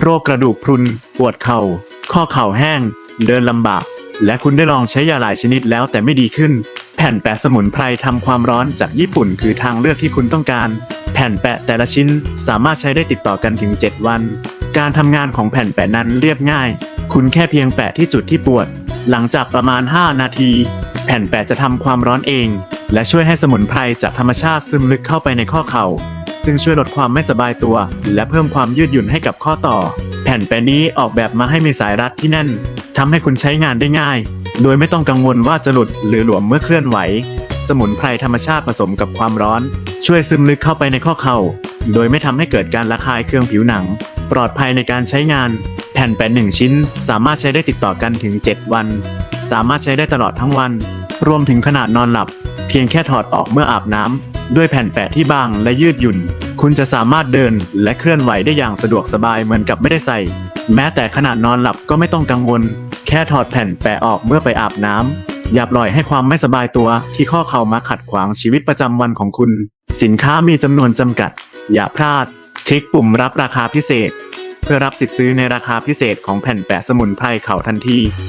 โรคกระดูกพรุน ปวดเข่า ข้อเข่าแห้ง เดินลำบาก และคุณได้ลองใช้ยาหลายชนิดแล้วแต่ไม่ดีขึ้น แผ่นแปะสมุนไพรทำความร้อนจากญี่ปุ่นคือทางเลือกที่คุณต้องการ แผ่นแปะแต่ละชิ้นสามารถใช้ได้ติดต่อกันถึง 7 วัน การทำงานของแผ่นแปะนั้นเรียบง่าย คุณแค่เพียงแปะที่จุดที่ปวด หลังจากประมาณ 5 นาที แผ่นแปะจะทำความร้อนเอง และช่วยให้สมุนไพรจากธรรมชาติซึมลึกเข้าไปในข้อเข่า ซึ่งช่วยลดความไม่สบายตัว และเพิ่มความยืดหยุ่นให้กับข้อต่อ แผ่นแปะนี้ออกแบบมาให้มีสายรัดที่แน่นทำให้คุณใช้งานได้ง่าย โดยไม่ต้องกังวลว่าจะหลุดหรือหลวมเมื่อเคลื่อนไหว สมุนไพรธรรมชาติผสมกับความร้อน ช่วยซึมลึกเข้าไปในข้อเข่า โดยไม่ทำให้เกิดการระคายเคืองผิวหนัง ปลอดภัยในการใช้งาน แผ่นแปะหนึ่งชิ้น สามารถใช้ได้ติดต่อกันถึง 7 วัน สามารถใช้ได้ตลอดทั้งวัน รวมถึงขนาดนอนหลับ เพียงแค่ถอดออกเมื่ออาบน้ำ ด้วยแผ่นแปะที่บางและยืดหยุ่น คุณจะสามารถเดินและเคลื่อนไหวได้อย่างสะดวกสบายเหมือนกับไม่ได้ใส่ แม้แต่ขนาดนอนหลับก็ไม่ต้องกังวล แค่ถอดแผ่นแปะออกเมื่อไปอาบน้ำอย่าปล่อยให้ความไม่สบายตัวที่ข้อเข่ามาขัดขวางชีวิตประจำวันของคุณ สินค้ามีจำนวนจำกัด อย่าพลาด คลิกปุ่มรับราคาพิเศษ เพื่อรับสิทธิ์ซื้อในราคาพิเศษของแผ่นแปะสมุนไพรเข่าทันที